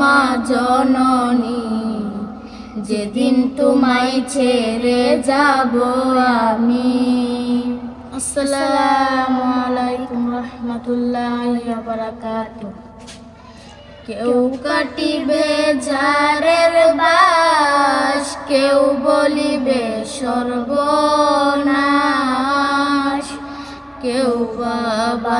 মা জননী, যেদিন তোমায় ছেড়ে যাব আমি। আসসালামু আলাইকুম রহমতুল্লাহ কেউ কাটিবে ঝাড়ের বাস, কেউ বলিবে সর্বনাশ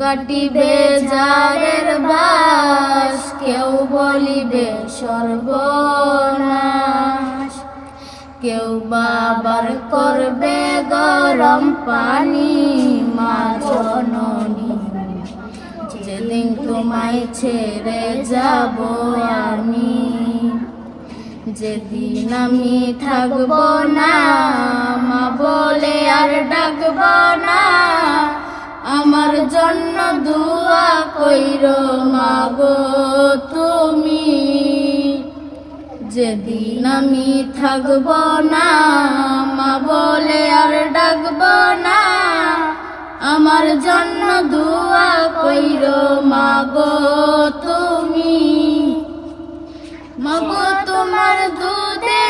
কাটিবে যারের বাস, কেউ বলিবে সর্বনাশ। কেউ বাবার করবে গরম পানি, মা যেদিন তোমায় ছেড়ে যাব আমি, যেদিন আমি থাকব না, মা বলে আর ডাকব না। মাগো তুমি? যেদিন আমি থাকব না, মা বলে আর ডাকব না। আমার জন্য দুয়া কইর মাগ তুমি। মাগ তোমার দুধে